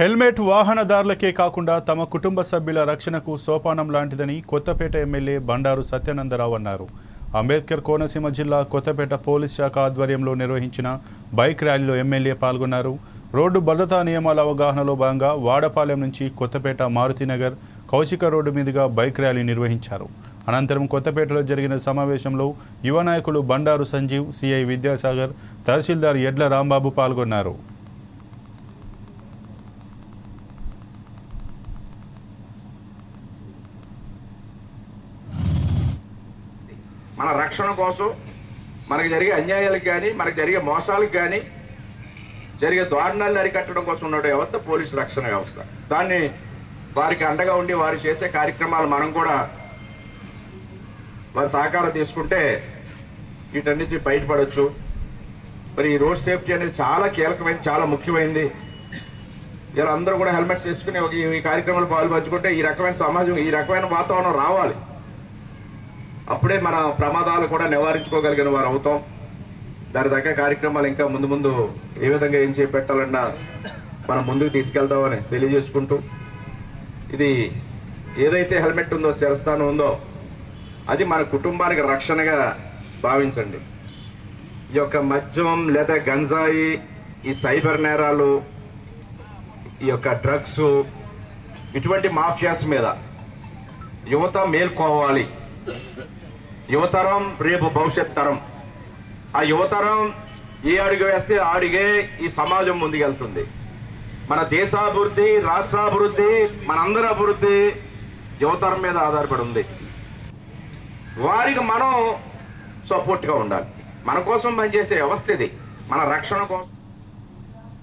Helmet వాహనదారులకే కాకుండా తమ కుటుంబ సభ్యుల రక్షణకు సోపానం లాంటిదని కొత్తపేట ఎమ్మెల్యే బండారు సత్యానందరావు అన్నారు. అంబేద్కర్ కోనసీమ జిల్లా కొత్తపేట పోలీస్ శాఖ ఆధ్వర్యంలో నిర్వహించిన బైక్ ర్యాలీలో ఎమ్మెల్యే పాల్గొన్నారు. రోడ్డు భద్రతా నియమాల అవగాహనలో భాగంగా వాడపాలెం నుంచి కొత్తపేట మారుతినగర్ కౌశిక రోడ్డు మీదుగా బైక్ ర్యాలీ నిర్వహించారు. అనంతరం కొత్తపేటలో జరిగిన సమావేశంలో యువ నాయకులు బండారు సంజీవ్ సిఐ విద్యాసాగర్ తహసీల్దార్ ఎడ్ల రాంబాబు పాల్గొన్నారు. మన రక్షణ కోసం మనకు జరిగే అన్యాయాలకు కానీ మనకు జరిగే మోసాలకు కానీ జరిగే దారుణాలను అరికట్టడం కోసం ఉన్న వ్యవస్థ పోలీసు రక్షణ వ్యవస్థ. దాన్ని వారికి అండగా ఉండి వారు చేసే కార్యక్రమాలు మనం కూడా వారి సహకారం తీసుకుంటే వీటన్నిటి బయటపడవచ్చు మరి ఈ రోడ్ సేఫ్టీ అనేది చాలా కీలకమైనది చాలా ముఖ్యమైనది ఇలా అందరూ కూడా హెల్మెట్స్ వేసుకుని ఒక ఈ కార్యక్రమాలు పాల్పంచుకుంటే ఈ రకమైన సమాజం ఈ రకమైన వాతావరణం రావాలి. అప్పుడే మన ప్రమాదాలు కూడా నివారించుకోగలిగిన వారు అవుతాం. దాని తగ్గ కార్యక్రమాలు ఇంకా ముందు ముందు ఏ విధంగా ఏం చేపెట్టాలన్నా మనం ముందుకు తీసుకెళ్తామని తెలియజేసుకుంటూ ఇది ఏదైతే హెల్మెట్ ఉందో శిరస్థానం ఉందో అది మన కుటుంబానికి రక్షణగా భావించండి. ఈ యొక్క మద్యం లేదా గంజాయి ఈ సైబర్ నేరాలు ఈ యొక్క డ్రగ్స్ ఇటువంటి మాఫియాస్ మీద యువత మేల్కోవాలి. యువతరం రేపు భవిష్యత్ తరం. ఆ యువతరం ఏ అడుగు వేస్తే అడిగే ఈ సమాజం ముందుకెళ్తుంది. మన దేశాభివృద్ధి రాష్ట్రాభివృద్ధి మనందరి అభివృద్ధి యువతరం మీద ఆధారపడి ఉంది. వారికి మనం సపోర్ట్గా ఉండాలి. మన కోసం పనిచేసే వ్యవస్థ ఇది. మన రక్షణ కోసం